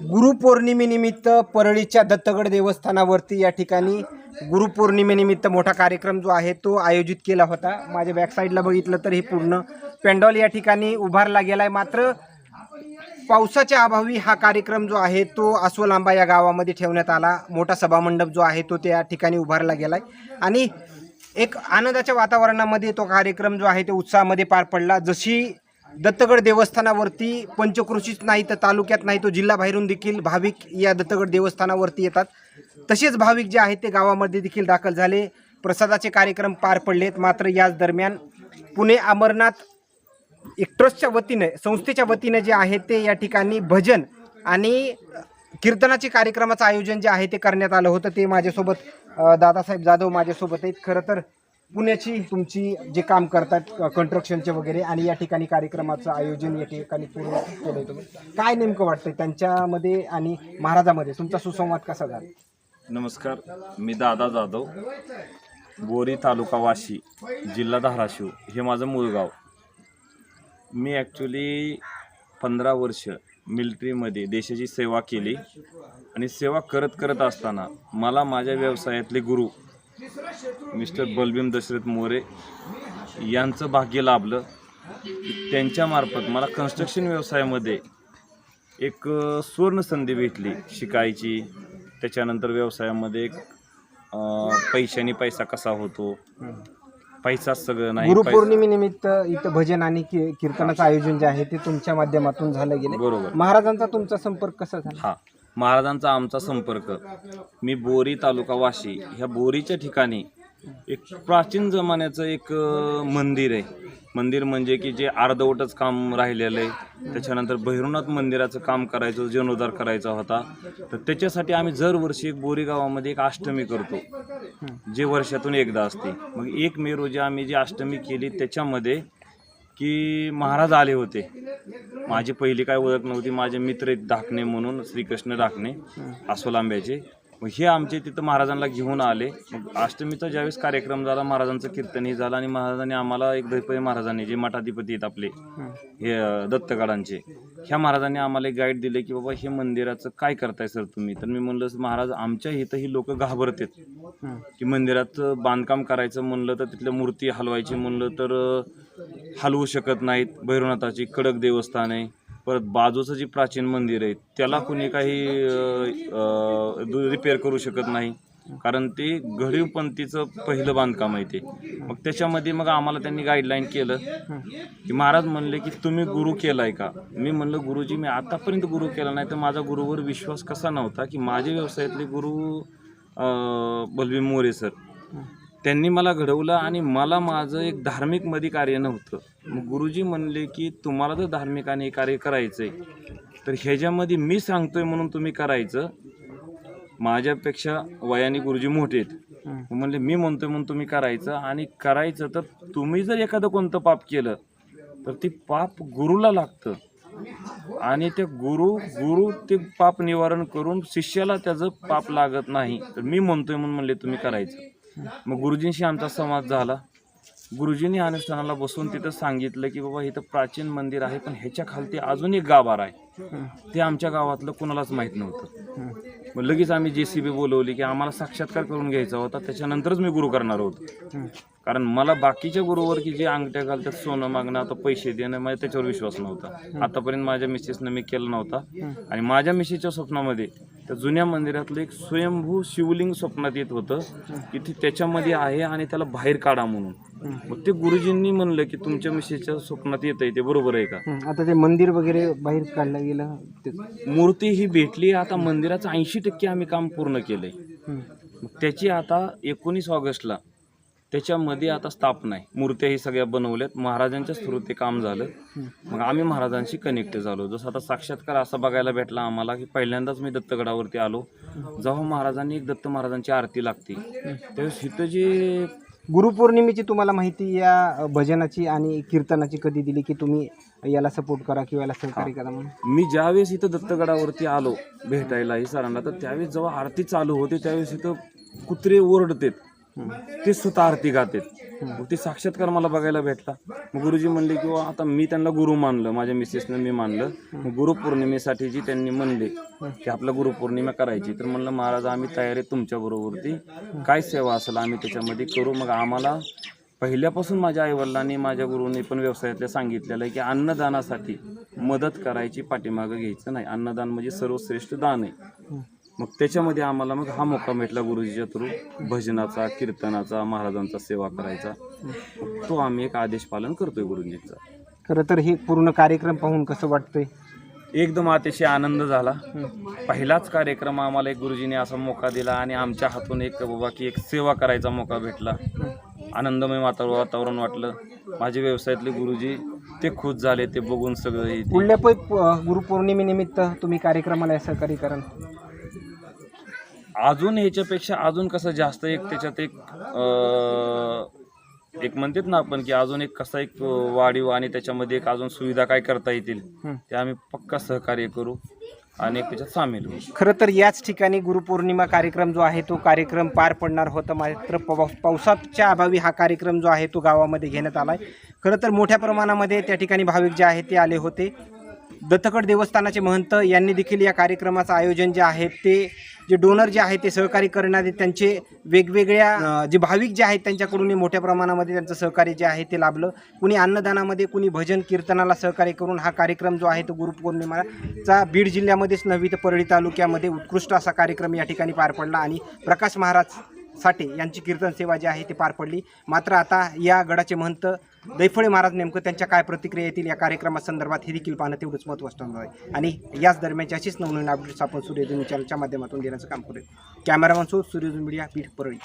गुरुपौर्णिमेनिमित्त परळीच्या दत्तगड देवस्थानावरती या ठिकाणी गुरुपौर्णिमेनिमित्त मोठा कार्यक्रम जो आहे तो आयोजित केला होता. माझ्या बॅकसाईडला बघितलं तर हे पूर्ण पेंडॉल या ठिकाणी उभारला गेला आहे मात्र पावसाच्या अभावी हा कार्यक्रम जो आहे तो अस्वलांबा या गावामध्ये ठेवण्यात आला. मोठा सभामंडप जो आहे तो त्या ठिकाणी उभारला गेला आहे आणि एक आनंदाच्या वातावरणामध्ये तो कार्यक्रम जो आहे तो उत्साहामध्ये पार पडला. जशी दत्तगड देवस्थानावरती पंचकृषीच नाही तर तालुक्यात नाही तो जिल्हाबाहेरून देखील भाविक या दत्तगड देवस्थानावरती येतात. तसेच भाविक जे आहेत ते गावामध्ये देखील दाखल झाले. प्रसादाचे कार्यक्रम पार पडलेत. मात्र याच दरम्यान पुणे अमरनाथ एक ट्रस्टच्या वतीने संस्थेच्या वतीने जे आहे ते या ठिकाणी भजन आणि कीर्तनाचे कार्यक्रमाचं आयोजन जे आहे ते करण्यात आलं होतं. ते माझ्यासोबत दादासाहेब जाधव माझ्यासोबत आहेत. खरं तर पुण्याची तुमची जे काम करतात कन्स्ट्रक्शनचे वगैरे आणि या ठिकाणी कार्यक्रमाचं आयोजन या ठिकाणी पूर्ण केलं तुम्ही. काय नेमकं वाटतंय त्यांच्यामध्ये आणि महाराजामध्ये? तुमचा सुसंवाद कसा झाला? नमस्कार. मी दादा जाधव. बोरी तालुका वाशी जिल्हा धाराशिव. हे माझं मूळ गाव. मी ॲक्च्युली पंधरा वर्ष मिलिटरीमध्ये देशाची सेवा केली आणि सेवा करत करत असताना मला माझ्या व्यवसायातले गुरु मिस्टर बलभीम दशरथ मोरे यांचं भाग्य लाभलं. त्यांच्यामार्फत मला कन्स्ट्रक्शन व्यवसायामध्ये एक सुवर्ण संधी भेटली शिकायची. त्याच्यानंतर व्यवसायामध्ये एक पैशाने पैसा कसा होतो? पैसा सगळं नाही गुरुपौर्णिमेनिमित्त इथं भजन आणि की- कीर्तनाचं आयोजन जे आहे ते तुमच्या माध्यमातून झालं गेलं बरोबर. महाराजांचा तुमचा संपर्क कसा झाला? हा. महाराजांचा आमचा संपर्क. मी बोरी तालुका वाशी. ह्या बोरीच्या ठिकाणी एक प्राचीन जमान्याचं एक मंदिर आहे. मंदिर म्हणजे की जे अर्धवटच काम राहिलेलं आहे. त्याच्यानंतर भैरवनाथ मंदिराचं काम करायचं जीर्णोद्धार करायचा होता. तर त्याच्यासाठी आम्ही दरवर्षी एक बोरी गावामध्ये एक अष्टमी करतो जे वर्षातून एकदा असते. मग एक मे रोजी आम्ही जी अष्टमी केली त्याच्यामध्ये की महाराज आले होते. माझी पहिली काय ओळख नव्हती. माझे मित्र आहेत धाकणे म्हणून श्रीकृष्ण धाकणे अस्वलांब्याचे मग हे आमचे तिथं महाराजांना घेऊन आले. मग अष्टमीचा ज्यावेळेस कार्यक्रम झाला महाराजांचं कीर्तनही झालं आणि महाराजांनी आम्हाला एक दैपय महाराजांनी जे मठाधिपती आहेत आपले हे. दत्तगडांचे. ह्या महाराजांनी आम्हाला एक गाईड दिले की बाबा हे मंदिराचं काय करताय सर तुम्ही? तर मी म्हणलं महाराज आमच्या इथं ही लोक घाबरतात की मंदिरात बांधकाम करायचं म्हणलं तर तिथल्या मूर्ती हलवायची म्हणलं तर हलवू शकत नाहीत. भैरवनाथाची कडक देवस्थान आहे. परत बाजूचं जे प्राचीन मंदिर आहे त्याला कुणी काही रिपेअर करू शकत नाही. कारण ते घडीवपंथीचं पहिलं बांधकाम आहे ते. मग त्याच्यामध्ये मग आम्हाला त्यांनी गाईडलाईन केलं. की महाराज म्हणले की तुम्ही गुरु केलाय का? मी म्हणलं गुरुजी मी आतापर्यंत गुरु केला नाही तर माझा गुरुवर विश्वास कसा नव्हता? की माझे व्यवसायातले गुरु बलवी मोरे सर. त्यांनी मला घडवलं आणि मला माझं एक धार्मिकमध्ये कार्य नव्हतं. मग गुरुजी म्हणले की तुम्हाला जर धार्मिक आणि कार्य करायचंय. तर ह्याच्यामध्ये मी सांगतोय म्हणून तुम्ही करायचं. माझ्यापेक्षा वयाने गुरुजी मोठे आहेत. म्हणले मी म्हणतोय म्हणून तुम्ही करायचं आणि करायचं तर तुम्ही जर एखादं कोणतं पाप केलं तर ते पाप गुरुला लागतं. आणि ते गुरु गुरु ते पाप निवारण करून शिष्याला त्याचं पाप लागत नाही. तर मी म्हणतोय म्हणून म्हणले तुम्ही करायचं. मग गुरुजींशी आमचा संवाद झाला. गुरुजींनी अनुष्ठानाला बसून तिथं सांगितलं की बाबा इथं प्राचीन मंदिर आहे पण ह्याच्या खालती अजून एक गाभार आहे. ते आमच्या गावातलं कुणालाच माहीत नव्हतं. मग लगेच आम्ही जे सी बी बोलवली की आम्हाला साक्षात्कार करून घ्यायचा होता. त्याच्यानंतरच मी गुरु करणार होतो. कारण मला बाकीच्या गुरुवर की जे अंगठ्या घालतात सोनं मागणं आता पैसे देणं माझ्या त्याच्यावर विश्वास नव्हता. आतापर्यंत माझ्या मिसेसनं मी केला नव्हता. आणि माझ्या मिसेसच्या स्वप्नामध्ये त्या जुन्या मंदिरातलं एक स्वयंभू शिवलिंग स्वप्नात येत होतं. की ते त्याच्यामध्ये आहे आणि त्याला बाहेर काढा म्हणून. मग ते गुरुजींनी म्हणलं की तुमच्या मिसेसच्या स्वप्नात येत आहे ते बरोबर आहे का? आता ते मंदिर वगैरे बाहेर काढलं गेलं मूर्ती ही भेटली. आता मंदिराचं ऐंशी टक्के आम्ही काम पूर्ण केलंय. त्याची आता एकोणीस ऑगस्टला त्याच्यामध्ये आता स्थापना आहे मूर्त्या ही सगळ्या बनवल्यात. महाराजांच्याच थ्रू ते काम झालं. मग आम्ही महाराजांशी कनेक्ट झालो. जसं आता साक्षात्कार असा बघायला भेटला आम्हाला की पहिल्यांदाच मी दत्तगडावरती आलो. जेव्हा महाराजांनी एक दत्त महाराजांची आरती लागते. त्यावेळेस इथं जे गुरुपौर्णिमेची तुम्हाला माहिती या भजनाची आणि कीर्तनाची कधी दिली की तुम्ही याला सपोर्ट करा किंवा याला सहकार्य करा म्हणून? मी ज्यावेळेस इथं दत्तगडावरती आलो भेटायला ही सरांना तर त्यावेळेस जेव्हा आरती चालू होते त्यावेळेस इथं कुत्रे ओरडतेत. ते स्वतः आरती गातात मग ते साक्षात्कार मला बघायला भेटला. मग गुरुजी म्हणले किंवा आता मी त्यांना गुरु मानलं. माझ्या मिसेसनं मी मानलं. मग गुरुपौर्णिमेसाठी जी त्यांनी म्हणले की आपला गुरुपौर्णिमा करायची. तर म्हणलं महाराज आम्ही तयारी तुमच्या बरोबरती. काय सेवा असेल आम्ही त्याच्यामध्ये करू. मग आम्हाला पहिल्यापासून माझ्या आईवडिलांनी माझ्या गुरुने पण व्यवसायातल्या सांगितलेलं आहे की अन्नदानासाठी मदत करायची पाठीमागं घ्यायचं नाही. अन्नदान म्हणजे सर्वश्रेष्ठ दान आहे. मग त्याच्यामध्ये आम्हाला मग हा मोका भेटला गुरुजीच्या थ्रू. भजनाचा कीर्तनाचा महाराजांचा सेवा करायचा. तो आम्ही एक आदेश पालन करतोय गुरुजींचा. खरं तर हे पूर्ण कार्यक्रम पाहून कसं वाटतंय? एकदम अतिशय आनंद झाला. पहिलाच कार्यक्रम आम्हाला एक गुरुजीने असा मोका दिला आणि आमच्या हातून एक बाबा की एक सेवा करायचा मोका भेटला. आनंदमय वातावरण वातावरण वाटलं. माझे व्यवसायातले गुरुजी ते खुश झाले ते बघून सगळं पुढल्या पै गुरुपौर्णिमेनिमित्त तुम्ही कार्यक्रमाला सहकार्य कराल. अजून ह्याच्यापेक्षा अजून कसं जास्त एक त्याच्यात एक एक म्हणतात ना आपण की अजून एक कसा एक वाढीव आणि त्याच्यामध्ये एक अजून सुविधा काय करता येतील. ते आम्ही पक्का सहकार्य करू आणि त्याच्यात सामील होऊ. खरं तर याच ठिकाणी गुरुपौर्णिमा कार्यक्रम जो आहे तो कार्यक्रम पार पडणार होता. मात्र पावसाच्या अभावी हा कार्यक्रम जो आहे तो गावामध्ये घेण्यात आला आहे खरं तर मोठ्या प्रमाणामध्ये त्या ठिकाणी भाविक जे आहेत ते आले होते. दत्तकड देवस्थानाचे महंत यांनी देखील या कार्यक्रमाचं आयोजन जे आहे ते जे डोनर जे आहे ते सहकार्य करणारे त्यांचे वेगवेगळ्या जे भाविक जे आहेत त्यांच्याकडून मोठ्या प्रमाणामध्ये त्यांचं सहकार्य जे आहे ते लाभलं. कुणी अन्नदानामध्ये कुणी भजन कीर्तनाला सहकार्य करून हा कार्यक्रम जो आहे तो गुरुपौर्णिमाचा बीड जिल्ह्यामध्येच नव्हे तर परळी तालुक्यामध्ये उत्कृष्ट असा कार्यक्रम या ठिकाणी पार पडला आणि प्रकाश महाराज साठे यांची कीर्तन सेवा जी आहे ती पार पडली. मात्र आता या गडाचे महंत दैफळे महाराज नेमकं त्यांच्या काय प्रतिक्रिया येतील या कार्यक्रमासंदर्भात हे देखील पाहणं तेवढंच महत्त्वाचं होणार आहे. आणि याच दरम्यानची अशीच नवनवीन अपडेट्स आपण सूर्यधून चॅनलच्या माध्यमातून देण्याचं काम करूया. Cameraman so Suryadhun media Beed Parli.